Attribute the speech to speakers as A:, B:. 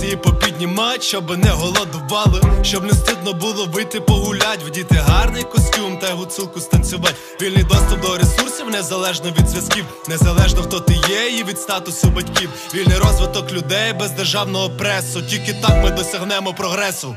A: Пенсії попіднімать, щоб не голодували, щоб не стидно було вийти погулять, вдіти гарний костюм та гуцулку станцювать. Вільний доступ до ресурсів, незалежно від зв'язків, незалежно хто ти є, і від статусу батьків. Вільний розвиток людей без державного пресу. Тільки так ми досягнемо прогресу.